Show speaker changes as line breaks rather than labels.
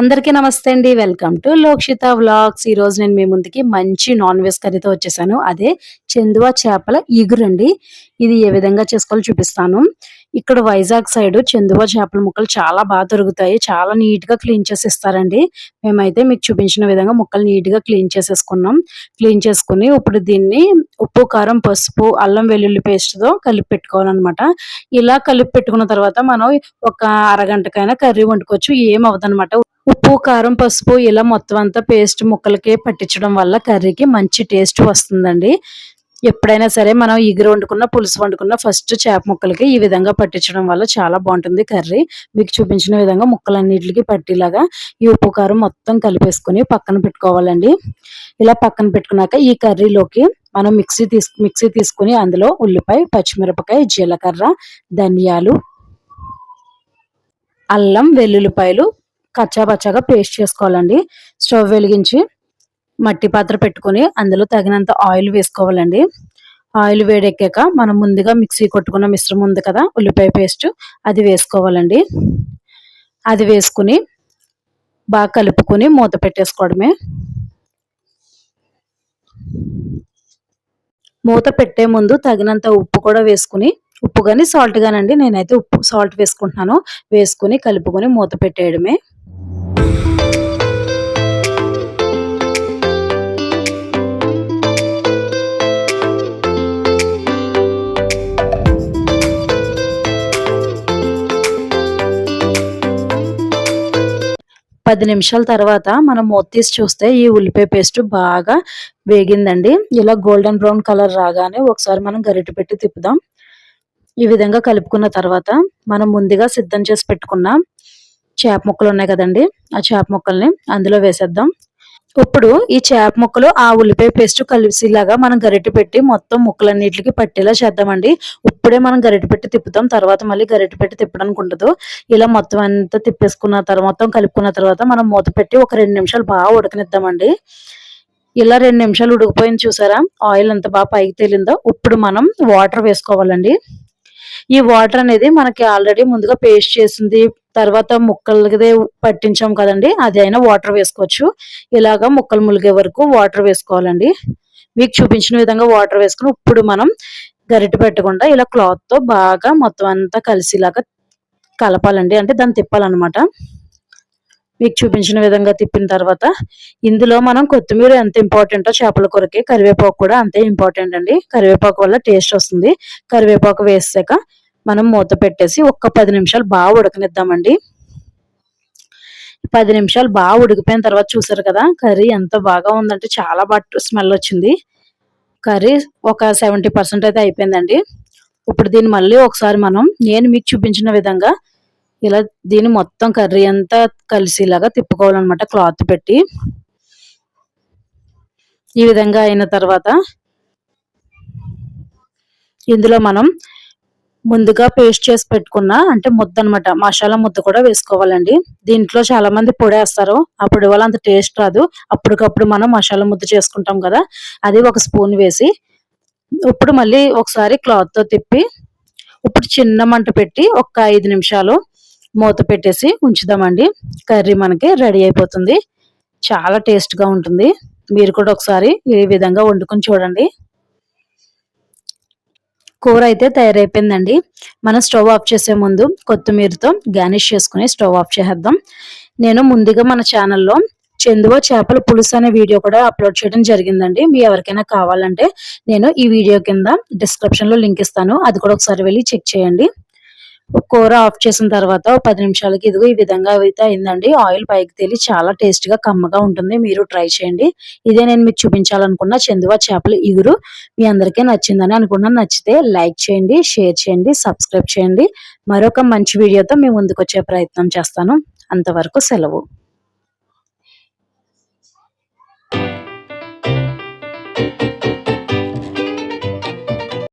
అందరికీ నమస్తే అండి. Welcome to Lokshitha vlogs. ఈ రోజు నేను మీ ముందుకి మంచి నాన్ వెజ్ కర్రీతో వచ్చేసాను. అదే చందువా చేపల ఇగురండి. ఇది ఏ విధంగా చేసుకోవాలో చూపిస్తాను. ఇక్కడ వైజాగ్ సైడ్ చందువ చేపల ముక్కలు చాలా బాగా దొరుకుతాయి. చాలా నీట్గా క్లీన్ చేసి ఇస్తారండి మేమైతే మీకు చూపించిన విధంగా ముక్కలు నీట్గా క్లీన్ చేసేసుకున్నాం. క్లీన్ చేసుకుని ఇప్పుడు దీన్ని ఉప్పు కారం పసుపు అల్లం వెల్లుల్లి పేస్ట్తో కలిపి పెట్టుకోవాలన్నమాట. ఇలా కలిపి పెట్టుకున్న తర్వాత మనం ఒక అరగంటకైనా కర్రీ వండుకోవచ్చు. ఏం అవదనమాట ఉప్పు కారం పసుపు ఇలా మొత్తం అంతా పేస్ట్ ముక్కలకి పట్టించడం వల్ల కర్రీకి మంచి టేస్ట్ వస్తుందండి. ఎప్పుడైనా సరే మనం ఇగురు వండుకున్న పులుసు వండుకున్న ఫస్ట్ చేప ముక్కలకి ఈ విధంగా పట్టించడం వల్ల చాలా బాగుంటుంది కర్రీ. మీకు చూపించిన విధంగా ముక్కలన్నిటికి పట్టేలాగా ఈ ఉప్పు కారం మొత్తం కలిపేసుకుని పక్కన పెట్టుకోవాలండి. ఇలా పక్కన పెట్టుకున్నాక ఈ కర్రీలోకి మనం మిక్సీ తీసు మిక్సీ తీసుకుని అందులో ఉల్లిపాయ పచ్చిమిరపకాయ జీలకర్ర ధనియాలు అల్లం వెల్లుల్లిపాయలు కచ్చాపచ్చాగా పేస్ట్ చేసుకోవాలండి. స్టవ్ వెలిగించి మట్టి పాత్ర పెట్టుకుని అందులో తగినంత ఆయిల్ వేసుకోవాలండి. ఆయిల్ వేడెక్కాక మనం ముందుగా మిక్సీ కొట్టుకున్న మిశ్రమం ఉంది కదా ఉల్లిపాయ పేస్ట్ అది వేసుకోవాలండి. అది వేసుకుని బాగా కలుపుకొని మూత పెట్టేసుకోవడమే. మూత పెట్టే ముందు తగినంత ఉప్పు కూడా వేసుకుని ఉప్పు కానీ సాల్ట్ కానండి నేనైతే ఉప్పు సాల్ట్ వేసుకుంటున్నాను. వేసుకుని కలుపుకొని మూత పెట్టేయడమే. పది నిమిషాల తర్వాత మనం మూత తీసి చూస్తే ఈ ఉల్లిపాయ పేస్ట్ బాగా వేగిందండి. ఇలా గోల్డెన్ బ్రౌన్ కలర్ రాగానే ఒకసారి మనం గరిటె పెట్టి తిప్పుదాం. ఈ విధంగా కలుపుకున్న తర్వాత మనం ముందుగా సిద్ధం చేసి పెట్టుకున్న చేప ముక్కలు ఉన్నాయి కదండి. ఆ చేప ముక్కల్ని అందులో వేసేద్దాం. ఇప్పుడు ఈ చేప ముక్కలు ఆ ఉల్లిపాయ పేస్ట్ కలిసిలాగా మనం గరిటె పెట్టి మొత్తం ముక్కలన్నిటికి పట్టేలా చేద్దామండి. ఇప్పుడే మనం గరిటె పెట్టి తిప్పుతాం. తర్వాత మళ్ళీ గరిటె పెట్టి తిప్పడానికి ఉండదు. ఇలా మొత్తం అంతా తిప్పేసుకున్న తర్వాత మొత్తం కలుపుకున్న తర్వాత మనం మూత పెట్టి ఒక రెండు నిమిషాలు బాగా ఉడకనిద్దామండి. ఇలా రెండు నిమిషాలు ఉడికిపోయింది చూసారా? ఆయిల్ ఎంత బాగా పైకి తేలిందో ఇప్పుడు మనం వాటర్ వేసుకోవాలండి. ఈ వాటర్ అనేది మనకి ఆల్రెడీ ముందుగా పేస్ట్ చేసింది తర్వాత ముక్కలదే పట్టించాం కదండి. అది అయినా వాటర్ వేసుకోవచ్చు. ఇలాగా ముక్కలు ములిగే వరకు వాటర్ వేసుకోవాలండి. మీకు చూపించిన విధంగా వాటర్ వేసుకుని ఇప్పుడు మనం గరిటె పెట్టకుండా ఇలా క్లాత్తో బాగా మొత్తం అంతా కలిసిలాగా కలపాలండి. అంటే దాన్ని తిప్పాలన్నమాట. మీకు చూపించిన విధంగా తిప్పిన తర్వాత ఇందులో మనం కొత్తిమీర ఎంత ఇంపార్టెంటో చేపల కూరకి కరివేపాకు కూడా అంతే ఇంపార్టెంట్ అండి. కరివేపాకు వల్ల టేస్ట్ వస్తుంది. కరివేపాకు వేసాక మనం మూత పెట్టేసి ఒక్క పది నిమిషాలు బాగా ఉడకనిద్దామండి. పది నిమిషాలు బాగా ఉడికిపోయిన తర్వాత చూసారు కదా కర్రీ ఎంత బాగా ఉందంటే చాలా బాగా స్మెల్ వచ్చింది. కర్రీ ఒక సెవెంటీ పర్సెంట్ అయితే అయిపోయిందండి. ఇప్పుడు దీన్ని మళ్ళీ ఒకసారి మనం నేను మీకు చూపించిన విధంగా ఇలా దీన్ని మొత్తం కర్రీ అంతా కలిసిలాగా తిప్పుకోవాలన్నమాట క్లాత్ పెట్టి. ఈ విధంగా అయిన తర్వాత ఇందులో మనం ముందుగా పేస్ట్ చేసి పెట్టుకున్న అంటే ముద్ద అనమాట మసాలా ముద్ద కూడా వేసుకోవాలండి. దీంట్లో చాలా మంది పొడి వేస్తారు. ఆ వల్ల అంత టేస్ట్ రాదు. అప్పటికప్పుడు మనం మసాలా ముద్ద చేసుకుంటాం కదా అది ఒక స్పూన్ వేసి ఇప్పుడు మళ్ళీ ఒకసారి క్లాత్తో తిప్పి ఇప్పుడు చిన్న మంట పెట్టి ఒక ఐదు నిమిషాలు మూత పెట్టేసి ఉంచుదామండి. కర్రీ మనకి రెడీ అయిపోతుంది. చాలా టేస్ట్గా ఉంటుంది. మీరు కూడా ఒకసారి ఈ విధంగా వండుకొని చూడండి. కూర అయితే తయారైపోయిందండి. మనం స్టవ్ ఆఫ్ చేసే ముందు కొత్తిమీరతో గార్నిష్ చేసుకుని స్టవ్ ఆఫ్ చేసేద్దాం. నేను ముందుగా మన ఛానల్లో చందువ చేపల పులుసు అనే వీడియో కూడా అప్లోడ్ చేయడం జరిగిందండి. మీ ఎవరికైనా కావాలంటే నేను ఈ వీడియో కింద డిస్క్రిప్షన్లో లింక్ ఇస్తాను. అది కూడా ఒకసారి వెళ్ళి చెక్ చేయండి. కూర ఆఫ్ చేసిన తర్వాత పది నిమిషాలకి ఇదిగో ఈ విధంగా అయితే అయిందండి. ఆయిల్ పైకి తేలి చాలా టేస్ట్గా కమ్మగా ఉంటుంది. మీరు ట్రై చేయండి. ఇదే నేను మీకు చూపించాలనుకున్న చందువా చేపల ఇగురు. మీ అందరికీ నచ్చిందని అనుకున్నా నచ్చితే లైక్ చేయండి షేర్ చేయండి సబ్స్క్రైబ్ చేయండి. మరొక మంచి వీడియోతో మీ ముందుకు వచ్చే ప్రయత్నం చేస్తాను. అంతవరకు సెలవు.